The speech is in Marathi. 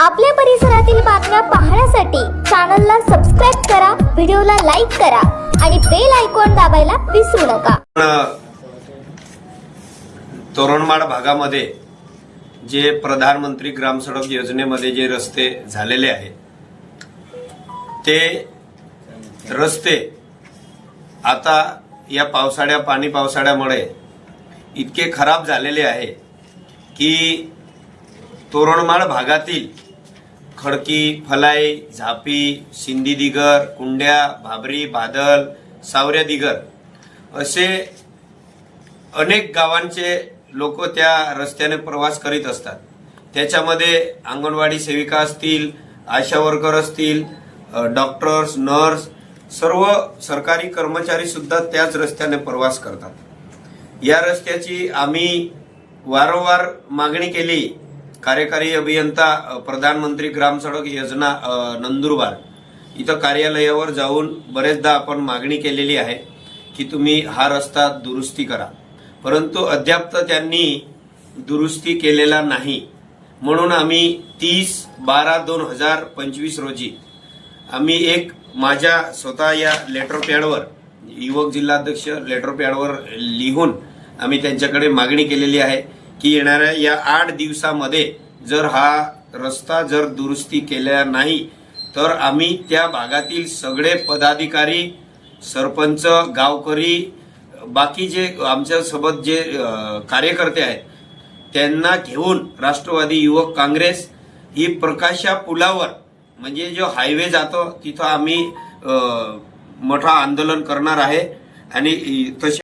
आपल्या परिसरातील बातम्या पाहण्यासाठी चॅनलला सबस्क्राईब करा व्हिडिओला लाईक करा आणि बेल आयकॉन दाबायला विसरू नका. तोरणमाळ भागामध्ये जे प्रधानमंत्री ग्रामसडक योजनेमध्ये जे रस्ते झालेले आहेत ते रस्ते आता या पावसाळ्या पाणी पावसाळ्यामुळे इतके खराब झालेले आहे की तोरणमाळ भागातील खडकी फलाई झापी सिंधी दिगर कुंड्या भाबरी बादल सावऱ्या दिगर. असे अनेक गावांचे लोक त्या रस्त्याने प्रवास करीत असतात. त्याच्यामध्ये अंगणवाडी सेविका असतील आशा वर्कर असतील डॉक्टर्स नर्स सर्व सरकारी कर्मचारी सुद्धा त्याच रस्त्याने प्रवास करतात. या रस्त्याची आम्ही वारंवार मागणी केली. कार्यकारी अभियंता प्रधानमंत्री ग्राम सडक योजना नंदुरबार इथं कार्यालयावर जाऊन बरेचदा आपण मागणी केलेली आहे की तुम्ही हा रस्ता दुरुस्ती करा. परंतु अद्याप तर त्यांनी दुरुस्ती केलेला नाही. म्हणून आम्ही तीस बारा दोन हजार पंचवीस रोजी आम्ही एक माझ्या स्वतः या लेटर पॅडवर युवक जिल्हाध्यक्ष लेटर पॅडवर लिहून आम्ही त्यांच्याकडे मागणी केलेली आहे. की येणाऱ्या या आठ दिवसामध्ये जर हा रस्ता जर दुरुस्ती केल्या नाही तर आम्ही त्या भागातील सगळे पदाधिकारी सरपंच गावकरी बाकी जे आमच्यासोबत जे कार्यकर्ते आहेत त्यांना घेऊन राष्ट्रवादी युवक काँग्रेस ही प्रकाशा पुलावर म्हणजे जो हायवे जातो तिथं आम्ही मोठा आंदोलन करणार आहे. आणि तसे